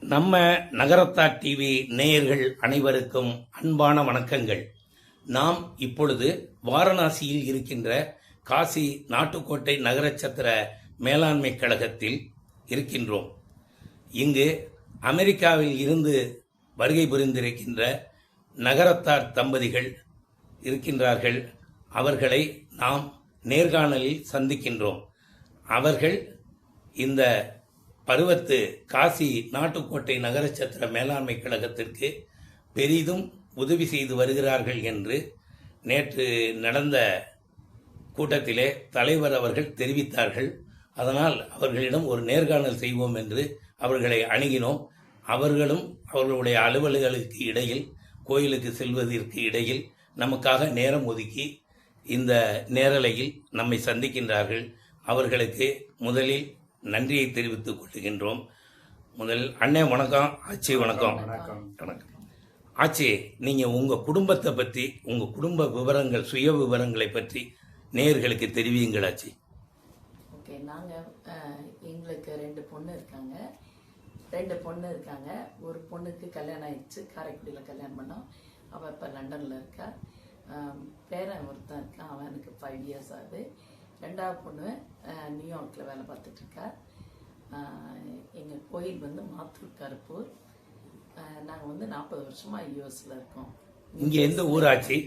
நம்ம நகரத்தார் டிவி நேயர்கள் அனைவருக்கும் அன்பான வணக்கங்கள். நாம் இப்பொழுது வாரணாசியில் இருக்கின்ற காசி நாட்டுக்கோட்டை நகரச்சத்திர மேலாண்மை கழகத்தில் இருக்கின்றோம். இங்கு அமெரிக்காவில் இருந்து வருகை புரிந்திருக்கின்ற நகரத்தார் தம்பதிகள் இருக்கின்றார்கள். அவர்களை நாம் நேர்காணலில் சந்திக்கின்றோம். அவர்கள் இந்த பருவத்து காசி நாட்டுக்கோட்டை நகரச்சத்திர மேலாண்மை கழகத்திற்கு பெரிதும் உதவி செய்து வருகிறார்கள் என்று நேற்று நடந்த கூட்டத்திலே தலைவர் அவர்கள் தெரிவித்தார்கள். அதனால் அவர்களிடம் ஒரு நேர்காணல் செய்வோம் என்று அவர்களை அணுகினோம். அவர்களும் அவர்களுடைய அலுவல்களுக்கு இடையில் கோயிலுக்கு செல்வதற்கு இடையில் நமக்காக நேரம் ஒதுக்கி இந்த நேரலையில் நம்மை சந்திக்கின்றார்கள். அவர்களுக்கு முதலில் நன்றியை தெரிவித்துக் கொள்கின்றோம். முதல் அண்ணே வணக்கம் ஆச்சி வணக்கம். வணக்கம். ஆச்சி நீங்க உங்க குடும்பத்தை பத்தி உங்க குடும்ப விவரங்கள் சுய விவரங்களை பற்றி நேயர்களுக்கு தெரிவியுங்கள் ஆச்சி. ஓகே நாங்கள் எங்களுக்கு ரெண்டு பொண்ணு இருக்காங்க. ரெண்டு பொண்ணு இருக்காங்க. ஒரு பொண்ணுக்கு கல்யாணம் ஆயிடுச்சு. காரைக்குடியில் கல்யாணம் பண்ணோம். அவள் இப்போ லண்டனில் இருக்கா. பேரன் ஒருத்தன் இருக்கான். அவனுக்கு ஃபைவ் இயர்ஸ் ஆகுது. ரெண்டாவது பொண்ணு நியூயார்க்கில் வேலை பார்த்துட்டு இருக்கா எங்கள் கோயில் வந்து மாத்தூர் கருப்பூர். நாங்கள் வந்து நாற்பது வருஷமாக யூஎஸில் இருக்கோம். இங்க எந்த ஊர் ஆச்சி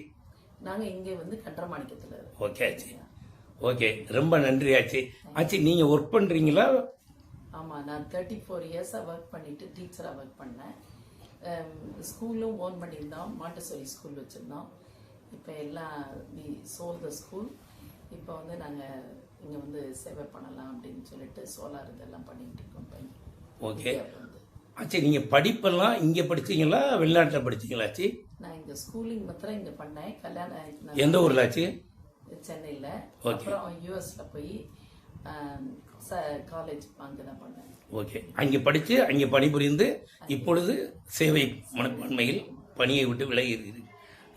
நாங்கள் இங்கே வந்து கன்றமாணிக்கத்தில் இருக்கோம். ஓகே ஆச்சி. ஓகே ரொம்ப நன்றி ஆச்சி. ஆச்சி நீங்க ஒர்க் பண்றீங்களா? ஆமாம் நான் தேர்ட்டி ஃபோர் இயர்ஸாக ஒர்க் பண்ணிட்டு டீச்சராக ஒர்க் பண்ணேன். ஸ்கூலும் ஓன் பண்ணியிருந்தோம். மாண்டசோரி ஸ்கூல் வச்சுருந்தோம். இப்போ எல்லாம் வி சோல் த ஸ்கூல் இப்போ வந்து நாங்கள் இங்கே வந்து சேவை பண்ணலாம் அப்படின்னு சொல்லிட்டு சோலார் இதெல்லாம் பண்ணிட்டு இருக்கோம் பையன் ஓகே. ஆச்சி நீங்க படிப்பெல்லாம் இங்க படிச்சீங்களா வெளிநாட்டுல படிச்சீங்களா ஆச்சி? நான் இங்கே ஸ்கூலிங் மாத்திரம் இங்கே பண்ணேன். கல்யாணம் எந்த ஊர்ல ஆச்சி? சென்னையில். அப்புறம் யூஎஸில் போய் காலேஜ் அங்கே தான் பண்ணேன். ஓகே. அங்கே படித்து அங்கே பணிபுரிந்து இப்பொழுது சேவை மனப்பான்மையில் பணியை விட்டு விலகி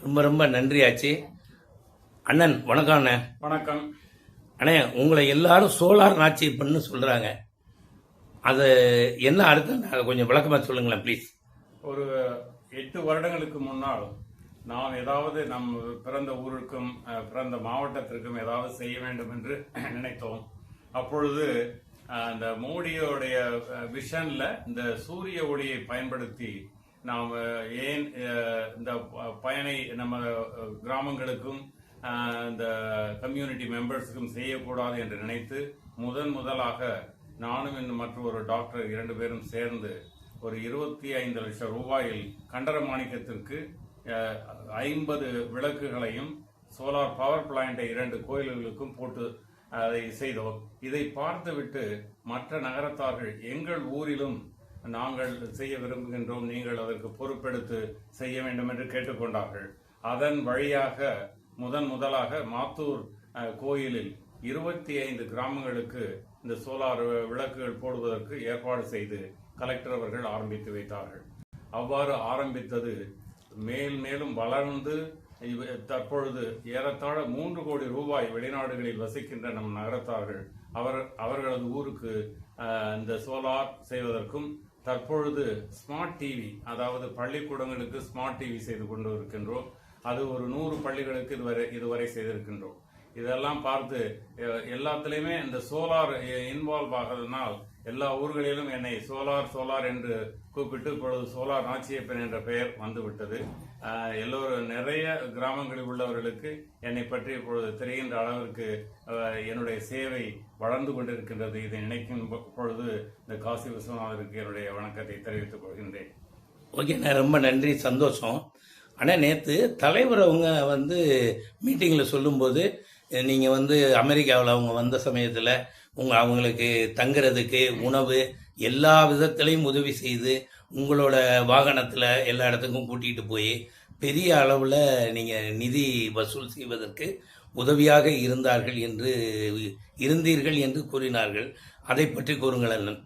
ரொம்ப ரொம்ப நன்றி ஆச்சு. அண்ணன் வணக்கம் அண்ணன் வணக்கம். அண்ணே உங்களை எல்லாரும் சோலார் நாச்சியப்பன்னு சொல்றாங்க. அது என்ன அர்த்தம்? அதை கொஞ்சம் விளக்கமா சொல்லுங்களேன் ப்ளீஸ் ஒரு எட்டு வருடங்களுக்கு முன்னால் நாம் ஏதாவது நம் பிறந்த ஊருக்கும் பிறந்த மாவட்டத்திற்கும் ஏதாவது செய்ய வேண்டும் என்று நினைத்தோம். அப்பொழுது அந்த மோடியோடைய விஷன்ல இந்த சூரிய ஒளியை பயன்படுத்தி நாம் ஏன் இந்த பயனை நம்ம கிராமங்களுக்கும் இந்த கம்யூனிட்டி மெம்பர்ஸுக்கும் செய்யக்கூடாது என்று நினைத்து முதன் முதலாக நானும் இன்னும் மற்றொரு டாக்டர் இரண்டு பேரும் சேர்ந்து ஒரு இருபத்தி ஐந்து லட்சம் ரூபாயில் கண்டரமாணிக்கத்திற்கு ஐம்பது விளக்குகளையும் சோலார் பவர் பிளான்ட்டை இரண்டு கோயில்களுக்கும் போட்டு அதை செய்தோம். இதை பார்த்துவிட்டு மற்ற நகரத்தார்கள் எங்கள் ஊரிலும் நாங்கள் செய்ய விரும்புகின்றோம் நீங்கள் அதற்கு பொறுப்பெடுத்து செய்ய வேண்டும் என்று கேட்டுக்கொண்டார்கள். அதன் வழியாக முதன் முதலாக மாத்தூர் கோயிலில் இருபத்தி ஐந்து கிராமங்களுக்கு இந்த சோலார் விளக்குகள் போடுவதற்கு ஏற்பாடு செய்து கலெக்டர் அவர்கள் ஆரம்பித்து வைத்தார்கள். அவ்வாறு ஆரம்பித்தது மேல் மேலும் வளர்ந்து தற்பொழுது ஏறத்தாழ மூன்று கோடி ரூபாய் வெளிநாடுகளில் வசிக்கின்ற நம் நகரத்தார்கள் அவர் அவர்களது ஊருக்கு இந்த சோலார் செய்வதற்கும் தற்பொழுது ஸ்மார்ட் டிவி அதாவது பள்ளிக்கூடங்களுக்கு ஸ்மார்ட் டிவி செய்து கொண்டு இருக்கின்றோம். அது ஒரு நூறு பள்ளிகளுக்கு இதுவரை இதுவரை செய்திருக்கின்றோம். இதெல்லாம் பார்த்து எல்லாத்துலேயுமே இந்த சோலார் இன்வால்வ் ஆகிறதுனால் எல்லா ஊர்களிலும் என்னை சோலார் சோலார் என்று கூப்பிட்டு இப்பொழுது சோலார் நாச்சியப்பன் என்ற பெயர் வந்துவிட்டது. எல்லோரும் நிறைய கிராமங்களில் உள்ளவர்களுக்கு என்னை பற்றி இப்பொழுது தெரிகின்ற அளவிற்கு என்னுடைய சேவை வளர்ந்து கொண்டிருக்கின்றது. இதை நினைக்கும் பொழுது இந்த காசி விஸ்வநாதருக்கு என்னுடைய வணக்கத்தை தெரிவித்துக் கொள்கின்றேன். ஓகேண்ணா ரொம்ப நன்றி சந்தோஷம். ஆனால் நேற்று தலைவர் அவங்க வந்து மீட்டிங்கில் சொல்லும்போது நீங்கள் வந்து அமெரிக்காவில் அவங்க வந்த சமயத்தில் உங்கள் அவங்களுக்கு தங்குறதுக்கு உணவு எல்லா விதத்திலையும் உதவி செய்து உங்களோட வாகனத்தில் எல்லா இடத்துக்கும் கூட்டிகிட்டு போய் பெரிய அளவில் நீங்கள் நிதி வசூல் செய்வதற்கு உதவியாக இருந்தார்கள் என்று இருந்தீர்கள் என்று கூறினார்கள். அதை பற்றி கூறுங்கள் அண்ணன்.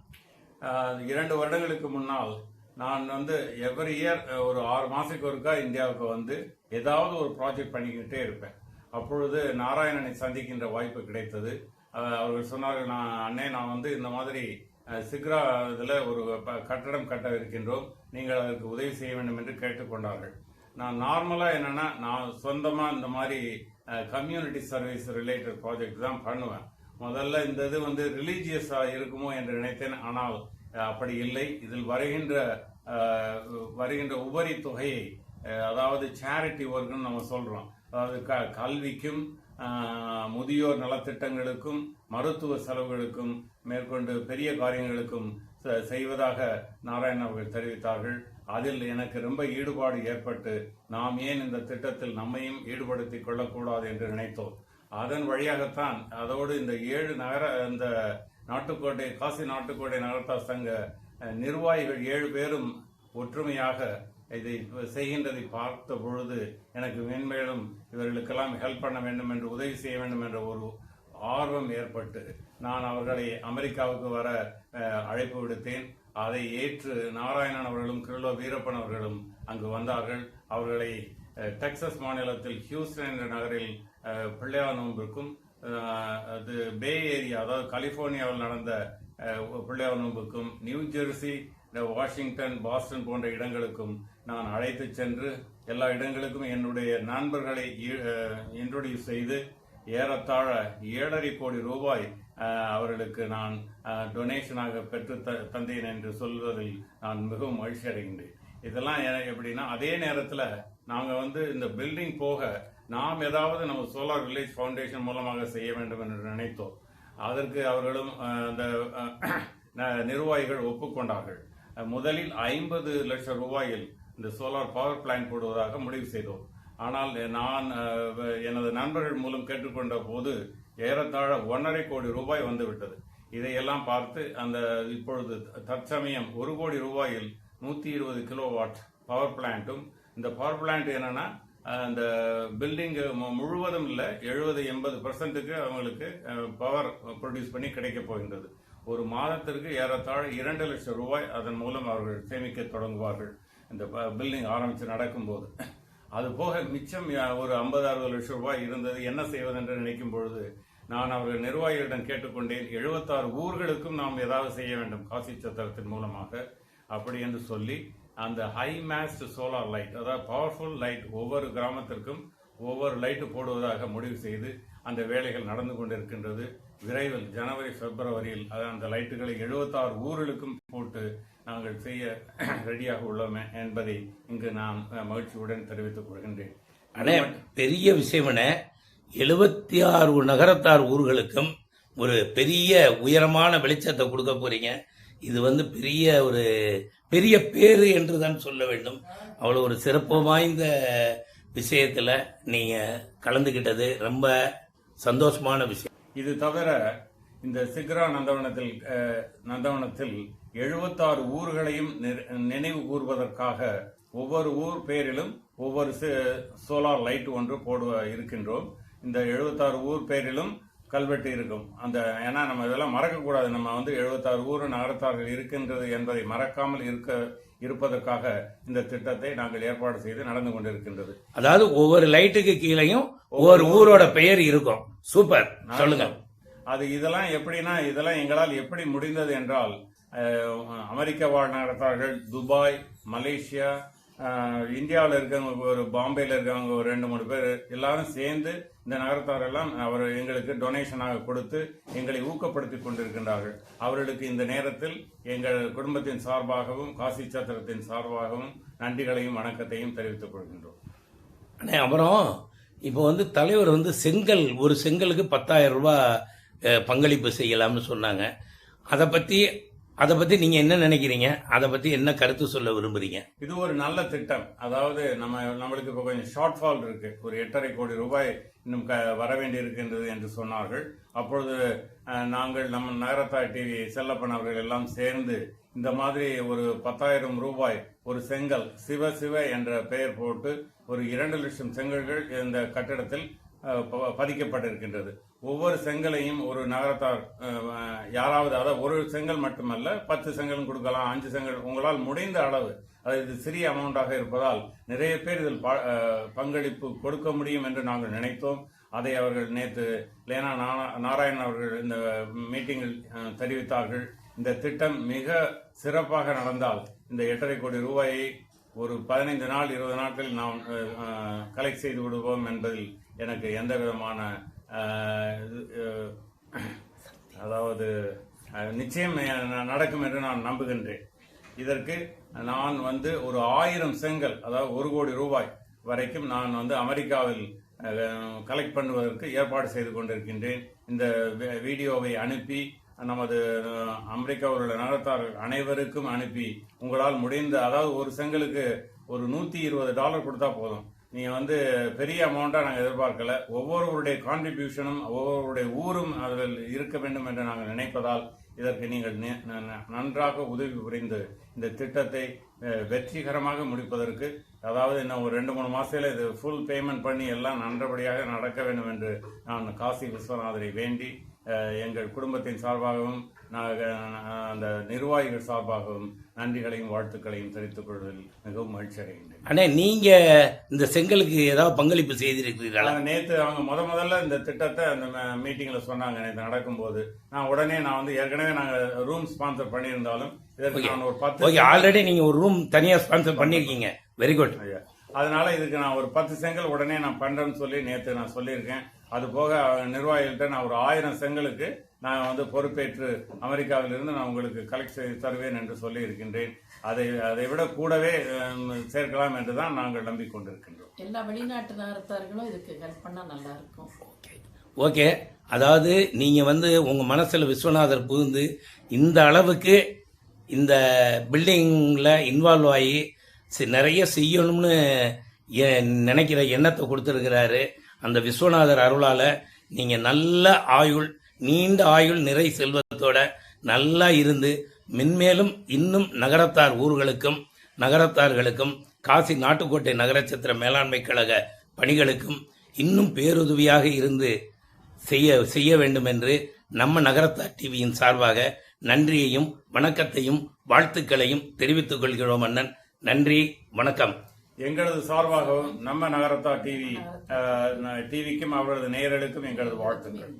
இரண்டு வருடங்களுக்கு முன்னால் நான் வந்து எவ்ரி இயர் ஒரு ஆறு மாதத்துக்கு ஒருக்கா இந்தியாவுக்கு வந்து ஏதாவது ஒரு ப்ராஜெக்ட் பண்ணிக்கிட்டே இருப்பேன். அப்பொழுது நாராயணனை சந்திக்கின்ற வாய்ப்பு கிடைத்தது. அவர்கள் சொன்னார்கள் நான் அண்ணே நான் வந்து இந்த மாதிரி சிக்ரா இதில் ஒரு கட்டடம் கட்ட இருக்கின்றோம். நீங்கள் அதற்கு உதவி செய்ய வேண்டும் என்று கேட்டுக்கொண்டார்கள். நான் நார்மலாக என்னென்னா நான் சொந்தமாக இந்த மாதிரி கம்யூனிட்டி சர்வீஸ் ரிலேட்டட் ப்ராஜெக்ட் தான் பண்ணுவேன். முதல்ல இந்த இது வந்து ரிலீஜியஸாக இருக்குமோ என்று நினைத்தேன். ஆனால் அப்படி இல்லை. இதில் வருகின்ற வருகின்ற உபரி தொகையை அதாவது சேரிட்டி ஒர்க்குன்னு நம்ம சொல்கிறோம் அதாவது க கல்விக்கும் முதியோர் நலத்திட்டங்களுக்கும் மருத்துவ செலவுகளுக்கும் மேற்கொண்டு பெரிய காரியங்களுக்கும் செ- செய்வதாக நாராயணன் அவர்கள் தெரிவித்தார்கள். அதில் எனக்கு ரொம்ப ஈடுபாடு ஏற்பட்டு நாம் ஏன் இந்த திட்டத்தில் நம்மையும் ஈடுபடுத்திக் கொள்ளக்கூடாது என்று நினைத்தோம். அதன் வழியாகத்தான் அதோடு இந்த ஏழு நகர இந்த நாட்டுக்கோட்டை காசி நாட்டுக்கோட்டை நகரத்தார் சங்க நிர்வாகிகள் ஏழு பேரும் ஒற்றுமையாக இதை செய்கின்றதை பார்த்த பொழுது எனக்கு மென்மேலும் இவர்களுக்கெல்லாம் ஹெல்ப் பண்ண வேண்டும் என்று உதவி செய்ய வேண்டும் என்ற ஒரு ஆர்வம் ஏற்பட்டு நான் அவர்களை அமெரிக்காவுக்கு வர அழைப்பு விடுத்தேன். அதை ஏற்று நாராயணன் அவர்களும் கிருலோ வீரப்பன் அவர்களும் அங்கு வந்தார்கள். அவர்களை டெக்சஸ் மாநிலத்தில் ஹியூஸ்டன் என்ற நகரில் பிள்ளையார் நோன்பிற்கும் அது பே ஏரியா அதாவது கலிபோர்னியாவில் நடந்த பிள்ளையார் நோன்புக்கும் நியூ ஜெர்சி வாஷிங்டன் பாஸ்டன் போன்ற இடங்களுக்கும் நான் அழைத்து சென்று எல்லா இடங்களுக்கும் என்னுடைய நண்பர்களை இன்ட்ரோடியூஸ் செய்து ஏறத்தாழ ஏழரை கோடி ரூபாய் அவர்களுக்கு நான் டொனேஷனாக பெற்று த- தந்தேன் என்று சொல்வதில் நான் மிகவும் மகிழ்ச்சி அடைகின்றேன் இதெல்லாம் எப்படின்னா அதே நேரத்தில் நாங்கள் வந்து இந்த பில்டிங் போக நாம் ஏதாவது நம்ம சோலார் வில்லேஜ் ஃபவுண்டேஷன் மூலமாக செய்ய வேண்டும் என்று நினைத்தோம். அதற்கு அவர்களும் அந்த நிர்வாகிகள் ஒப்புக்கொண்டார்கள். முதலில் ஐம்பது லட்சம் ரூபாயில் இந்த சோலார் பவர் பிளான்ட் போடுவதாக முடிவு செய்தோம். ஆனால் நான் எனது நண்பர்கள் மூலம் கேட்டுக்கொண்ட போது ஏறத்தாழ ஒன்றரை கோடி ரூபாய் வந்துவிட்டது. இதையெல்லாம் பார்த்து அந்த இப்பொழுது தற்சமயம் ஒரு கோடி ரூபாயில் நூற்றி இருபது கிலோ வாட் பவர் பிளான்ட்டும் இந்த பவர் பிளான்ட் என்னென்னா அந்த பில்டிங்கு பில்டிங் முழுவதும் இல்லை. எழுபது எண்பது பர்சன்ட்டுக்கு அவங்களுக்கு uh, பவர் ப்ரொடியூஸ் பண்ணி கிடைக்க போகின்றது. ஒரு மாதத்திற்கு ஏறத்தாழ இரண்டு லட்சம் ரூபாய் அதன் மூலம் அவர்கள் சேமிக்க தொடங்குவார்கள். இந்த பில்டிங் ஆரம்பித்து நடக்கும்போது. அது போக மிச்சம் ஒரு ஐம்பது அறுபது லட்சம் ரூபாய் இருந்தது. என்ன செய்வது என்று நினைக்கும் பொழுது நான் அவர்கள் நிர்வாகிகளிடம் கேட்டுக்கொண்டேன் எழுபத்தாறு ஊர்களுக்கும் நாம் ஏதாவது செய்ய வேண்டும் காசி சத்திரத்தின் மூலமாக. அப்படி என்று சொல்லி அந்த ஹை மேஸ்ட் சோலார் லைட் அதாவது பவர்ஃபுல் லைட் ஒவ்வொரு கிராமத்திற்கும் ஒவ்வொரு லைட்டு போடுவதாக முடிவு செய்து அந்த வேலைகள் நடந்து கொண்டிருக்கின்றது. விரைவில் ஜனவரி பிப்ரவரியில் அந்த லைட்டுகளை எழுபத்தாறு ஊர்களுக்கும் போட்டு நாங்கள் செய்ய ரெடியாக உள்ளோம் என்பதை இங்கு நான் மகிழ்ச்சியுடன் தெரிவித்துக் கொள்கின்றேன். அண்ணே பெரிய விஷயம் என்ன? எழுபத்தி ஆறு நகரத்தார் ஊர்களுக்கும் ஒரு பெரிய உயரமான வெளிச்சத்தை கொடுக்க போறீங்க. இது வந்து பெரிய ஒரு பெரிய பேரு என்று தான் சொல்ல வேண்டும். அவ்வளோ ஒரு சிறப்பு வாய்ந்த விஷயத்தில் நீங்கள் கலந்துக்கிட்டது ரொம்ப சந்தோஷமான விஷயம். இது தவிர இந்த சிக்ரா நந்தவனத்தில் நந்தவனத்தில் எழுபத்தாறு ஊர்களையும் நினைவு கூர்வதற்காக ஒவ்வொரு ஊர் பேரிலும் ஒவ்வொரு சோலார் லைட் ஒன்று போடுவ இருக்கின்றோம். இந்த எழுபத்தாறு ஊர் பேரிலும் கல்வெட்டு இருக்கும். அந்த ஏன்னா நம்ம இதெல்லாம் மறக்கக்கூடாது. நம்ம வந்து எழுபத்தாறு ஊர் நகரத்தார்கள் இருக்கின்றது என்பதை மறக்காமல் இருக்க இருப்பதற்காக இந்த திட்டத்தை நாங்கள் ஏற்பாடு செய்து நடந்து கொண்டிருக்கின்றது. அதாவது ஒவ்வொரு லைட்டுக்கு கீழேயும் ஒவ்வொரு ஊரோட பெயர் இருக்கும். சூப்பர். சொல்லுங்க. அது இதெல்லாம் எப்படின்னா இதெல்லாம் எங்களால் எப்படி முடிந்தது என்றால் அமெரிக்க வாழ் நகரத்தார்கள் துபாய் மலேசியா இந்தியாவில் இருக்கவங்க ஒரு பாம்பேல இருக்கவங்க ஒரு ரெண்டு மூணு பேர் எல்லாரும் சேர்ந்து இந்த நகரத்தாரெல்லாம் அவர் எங்களுக்கு டொனேஷனாக கொடுத்து எங்களை ஊக்கப்படுத்தி கொண்டிருக்கின்றார்கள். அவர்களுக்கு இந்த நேரத்தில் எங்கள் குடும்பத்தின் சார்பாகவும் காசி சத்திரத்தின் சார்பாகவும் நன்றிகளையும் வணக்கத்தையும் தெரிவித்துக் கொள்கின்றோம். அண்ணே அப்புறம் இப்போ வந்து தலைவர் வந்து செங்கல் ஒரு செங்கலுக்கு பத்தாயிரம் ரூபாய் பங்களிப்பு செய்யலாம்னு சொன்னாங்க. அதை பற்றி அதை பத்தி நீங்க என்ன நினைக்கிறீங்க? அதை பத்தி என்ன கருத்து சொல்ல விரும்புறீங்க? இது ஒரு நல்ல திட்டம். அதாவது நம்ம நம்மளுக்கு இப்போ கொஞ்சம் ஷார்ட் ஃபால் இருக்கு. ஒரு எட்டரை கோடி ரூபாய் இன்னும் க வர வேண்டி இருக்கின்றது என்று சொன்னார்கள். அப்பொழுது நாங்கள் நம்ம நகரத்தாய் டிவி செல்லப்பன் அவர்கள் எல்லாம் சேர்ந்து இந்த மாதிரி ஒரு பத்தாயிரம் ரூபாய் ஒரு செங்கல் சிவ சிவ என்ற பெயர் போட்டு ஒரு இரண்டு லட்சம் செங்கல்கள் இந்த கட்டிடத்தில் பதிக்கப்பட்டிருக்கின்றது. ஒவ்வொரு செங்கலையும் ஒரு நகரத்தார் யாராவது அதாவது ஒரு செங்கல் மட்டுமல்ல பத்து செங்கலும் கொடுக்கலாம் அஞ்சு செங்கல் உங்களால் முடிந்த அளவு அது இது சிறிய அமௌண்டாக இருப்பதால் நிறைய பேர் இதில் ப- பங்களிப்பு கொடுக்க முடியும் என்று நாங்கள் நினைத்தோம். அதை அவர்கள் நேற்று லேனா நாரா நாராயணன் அவர்கள் இந்த மீட்டிங்கில் தெரிவித்தார்கள். இந்த திட்டம் மிக சிறப்பாக நடந்தால் இந்த எட்டரை கோடி ரூபாயை ஒரு பதினைந்து நாள் இருபது நாட்களில் நாம் கலெக்ட் செய்து விடுவோம் என்பதில் எனக்கு எந்த விதமான இது, அதாவது நிச்சயம் நடக்கும் என்று நான் நம்புகின்றேன். இதற்கு நான் வந்து ஒரு ஆயிரம் செங்கல் அதாவது ஒரு கோடி ரூபாய் வரைக்கும் நான் வந்து அமெரிக்காவில் கலெக்ட் பண்ணுவதற்கு ஏற்பாடு செய்து கொண்டிருக்கின்றேன். இந்த வீடியோவை அனுப்பி நமது அமெரிக்காவில் உள்ள நகரத்தார்கள் அனைவருக்கும் அனுப்பி உங்களால் முடிந்த அதாவது ஒரு செங்கலுக்கு ஒரு நூற்றி இருபது டாலர் கொடுத்தா போதும். நீங்கள் வந்து பெரிய அமௌண்ட்டாக நாங்கள் எதிர்பார்க்கல. ஒவ்வொருவருடைய கான்ட்ரிபியூஷனும் ஒவ்வொருவருடைய ஊரும் அதில் இருக்க வேண்டும் என்று நாங்கள் நினைப்பதால் இதற்கு நீங்கள் நன்றாக உதவி புரிந்து இந்த திட்டத்தை வெற்றிகரமாக முடிப்பதற்கு அதாவது இன்னும் ஒரு ரெண்டு மூணு மாதத்தில் இது ஃபுல் பேமெண்ட் பண்ணி எல்லாம் நன்றபடியாக நடக்க வேண்டும் என்று நான் காசி விஸ்வநாதரை வேண்டி எங்கள் குடும்பத்தின் சார்பாகவும் நாங்கள் அந்த நிர்வாகிகள் சார்பாகவும் நன்றிகளையும் வாழ்த்துக்களையும் தெரிவித்துக் கொள்வதில் மிகவும் மகிழ்ச்சி அடைகின்றேன் அண்ணே நீங்க இந்த செங்கலுக்கு ஏதாவது பங்களிப்பு செய்திருக்கிறீர்களா? நேத்து அவங்க முத முதல்ல இந்த திட்டத்தை அந்த மீட்டிங்ல சொன்னாங்க. நேற்று நடக்கும்போது. நான் உடனே நான் வந்து ஏற்கனவே நாங்க ரூம் ஸ்பான்சர் பண்ணியிருந்தாலும் இதற்கு நான் ஒரு பத்து ஓகே ஆல்ரெடி நீங்க ஒரு ரூம் தனியா ஸ்பான்சர் பண்ணிருக்கீங்க வெரி குட் ஐயா. அதனால இதுக்கு நான் ஒரு பத்து செங்கல் உடனே நான் பண்றேன்னு சொல்லி நேத்து நான் சொல்லியிருக்கேன். அது போக அவங்க நிர்வாகிகள்ட்ட நான் ஒரு ஆயிரம் செங்கலுக்கு நான் வந்து பொறுப்பேற்று அமெரிக்காவில் இருந்து நான் உங்களுக்கு கலெக்ட் செய்து தருவேன் என்று சொல்லி இருக்கின்றேன் அதை அதை விட கூடவே சேர்க்கலாம் என்று தான் நாங்கள் நம்பிக்கொண்டிருக்கின்றோம். எல்லா வெளிநாட்டு நகரத்தார்களும் இதுக்கு ஹெல்ப் பண்ணா நல்லா இருக்கும் ஓகே அதாவது நீங்க வந்து உங்க மனசுல விஸ்வநாதர் புகுந்து இந்த அளவுக்கு இந்த பில்டிங்ல இன்வால்வ் ஆகி சி- நிறைய செய்யணும்னு நினைக்கிற எண்ணத்தை கொடுத்துருக்கிறாரு. அந்த விஸ்வநாதர் அருளால நீங்க நல்ல ஆயுள் நீண்ட ஆயுள் நிறை செல்வத்தோட நல்லா இருந்து மென்மேலும் இன்னும் நகரத்தார் ஊர்களுக்கும் நகரத்தார்களுக்கும் காசி நாட்டுக்கோட்டை நகரச்சத்திர மேலாண்மை கழக பணிகளுக்கும் இன்னும் பேருதவியாக இருந்து செய்ய செய்ய வேண்டும் என்று நம்ம நகரத்தார் டிவியின் சார்பாக நன்றியையும் வணக்கத்தையும் வாழ்த்துக்களையும் தெரிவித்துக் கொள்கிறோம் அண்ணன். நன்றி வணக்கம். எங்களது சார்பாகவும் நம்ம நகரத்தார் டிவி டிவிக்கும் அவரது நேயர்களுக்கும் எங்களது வாழ்த்துக்கள்.